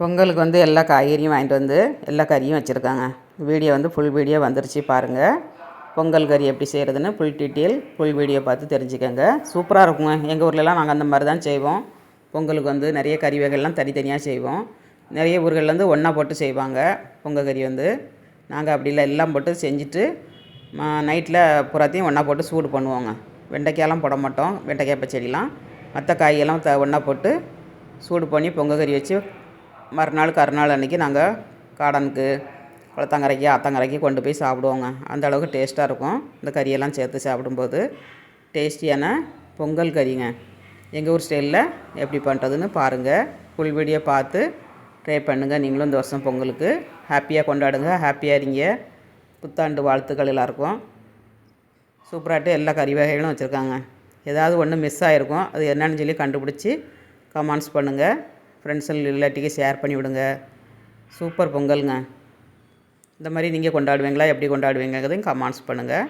பொங்கலுக்கு வந்து எல்லா காய்கறியும் வாங்கிட்டு வந்து எல்லா கறியும் வச்சுருக்காங்க. வீடியோ வந்து ஃபுல் வீடியோ வந்துருச்சு பாருங்கள் பொங்கல் கறி எப்படி செய்கிறதுன்னு ஃபுல் டீட்டெயில் ஃபுல் வீடியோ பார்த்து தெரிஞ்சுக்கோங்க. சூப்பராக இருக்குங்க. எங்கள் ஊர்லலாம் நாங்கள் அந்த மாதிரி தான் செய்வோம். பொங்கலுக்கு வந்து நிறைய கறி வகைகள்லாம் தனித்தனியாக செய்வோம். நிறைய ஊர்கள்லேருந்து ஒன்றா போட்டு செய்வாங்க பொங்கல் கறி வந்து. நாங்கள் அப்படிலாம் எல்லாம் போட்டு செஞ்சுட்டு நைட்டில் புறாத்தையும் ஒன்றா போட்டு சூடு பண்ணுவோங்க. வெண்டைக்காயெல்லாம் போட மாட்டோம். வெண்டைக்காய் பச்சடிலாம். மற்ற காயெல்லாம் த ஒன்றா போட்டு சூடு பண்ணி பொங்கல் கறி வச்சு மறுநாள் கருநாள் அன்றைக்கி நாங்கள் காடனுக்கு குளத்தங்கரைக்கு ஆத்தங்கரைக்கு கொண்டு போய் சாப்பிடுவோங்க. அந்த அளவுக்கு டேஸ்ட்டாக இருக்கும். இந்த கறியெல்லாம் சேர்த்து சாப்பிடும்போது டேஸ்டியான பொங்கல் கறிங்க. எங்கள் ஊர் ஸ்டைலில் எப்படி பண்ணுறதுன்னு பாருங்கள் ஃபுல் வீடியோ பார்த்து ட்ரை பண்ணுங்கள் நீங்களும் இந்த வருஷம் பொங்கலுக்கு ஹாப்பியாக கொண்டாடுங்க. ஹாப்பியாக இருங்க. புத்தாண்டு வாழ்த்துக்கள் எல்லாருக்கும். சூப்பராகிட்டு எல்லா கறி வகைகளும் வச்சுருக்காங்க. ஏதாவது ஒன்று மிஸ் ஆகிருக்கும் அது என்னன்னு சொல்லி கண்டுபிடிச்சி கமெண்ட்ஸ் பண்ணுங்கள் ஃப்ரெண்ட்ஸ் இல்லாட்டிக்கு ஷேர் பண்ணி விடுங்க. சூப்பர் பொங்கலுங்க. இந்த மாதிரி நீங்கள் கொண்டாடுவீங்களா? எப்படி கொண்டாடுவீங்கிறதையும் கமெண்ட்ஸ் பண்ணுங்கள்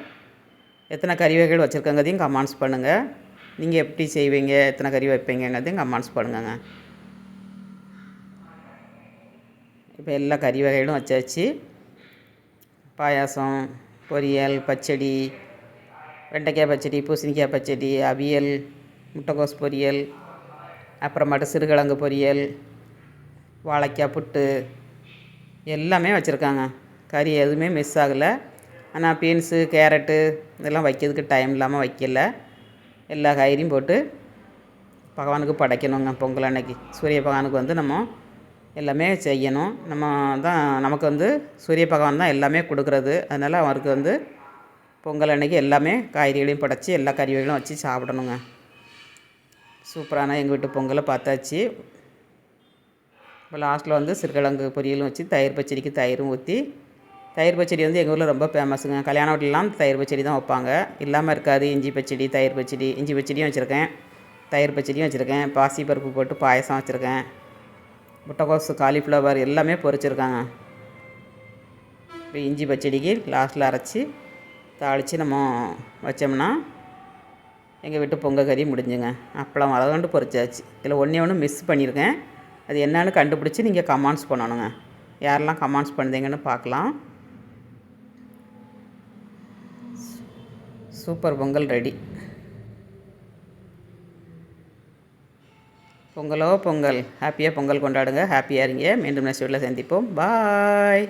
எத்தனை கறி வகைகள் வச்சுருக்கங்கிறதையும் கமெண்ட்ஸ் பண்ணுங்கள் நீங்கள் எப்படி செய்வீங்க? எத்தனை கறி வைப்பீங்கிறதையும் கமெண்ட்ஸ் பண்ணுங்கங்க. இப்போ எல்லா கறி வகைகளும் வச்சாச்சு. பாயாசம் பொரியல் பச்சடி வெண்டைக்காய் பச்சடி பூசணிக்காய் பச்சடி அவியல் முட்டைக்கோஸ் பொரியல் அப்புறமாட்டு சிறுகிழங்கு பொரியல் வாழைக்காய் புட்டு எல்லாமே வச்சுருக்காங்க. கறி எதுவுமே மிஸ் ஆகலை. ஆனால் பீன்ஸு கேரட்டு இதெல்லாம் வைக்கிறதுக்கு டைம் இல்லாமல் வைக்கல. எல்லா காய்கறியும் போட்டு பகவானுக்கு படைக்கணுங்க பொங்கல் அன்னைக்கு. சூரிய பகவானுக்கு வந்து நம்ம எல்லாமே செய்யணும். நம்ம தான் நமக்கு வந்து சூரிய பகவான் தான் எல்லாமே கொடுக்குறது. அதனால் அவருக்கு வந்து பொங்கல் அன்னைக்கு எல்லாமே காய்கறிகளையும் படைச்சி எல்லா கறிவகைகளும் வச்சு சாப்பிடணுங்க. சூப்பரான எங்கள் வீட்டு பொங்கலை பார்த்தாச்சு. இப்போ லாஸ்ட்டில் வந்து சிறுகிழங்கு பொரியலும் வச்சு தயிர் பச்சடிக்கு தயிரும் ஊற்றி தயிர் பச்சடி வந்து எங்கள் ஊரில் ரொம்ப ஃபேமஸுங்க. கல்யாண வீட்டிலலாம் தயிர் பச்சடி தான் வைப்பாங்க. இல்லாமல் இருக்காது. இஞ்சி பச்சடி தயிர் பச்சடி இஞ்சி பச்சடியும் வச்சுருக்கேன். தயிர் பச்சடியும் வச்சுருக்கேன். பாசி பருப்பு போட்டு பாயசம் வச்சுருக்கேன். முட்டைக்கோசு காலிஃப்ளவர் எல்லாமே பொரிச்சிருக்காங்க. இப்போ இஞ்சி பச்சடிக்கு லாஸ்ட்டில் அரைச்சி தாளித்து நம்ம வச்சோம்னா எங்கள் வீட்டு பொங்கல் கறி முடிஞ்சுங்க. அப்பளம் வளர்ந்து பொரிச்சாச்சு. இதில் ஒன்றே ஒன்று மிஸ் பண்ணியிருக்கேன் அது என்னன்னு கண்டுபிடிச்சி நீங்கள் கமெண்ட்ஸ் பண்ணணுங்க. யாரெல்லாம் கமெண்ட்ஸ் பண்ணுதீங்கன்னு பார்க்கலாம். Super Pongal ready. பொங்கலோ பொங்கல். ஹாப்பியாக பொங்கல் கொண்டாடுங்க. ஹாப்பியாக இருங்க. மீண்டும் நெக்ஸ்ட் வீட்டில் சந்திப்போம். பாய்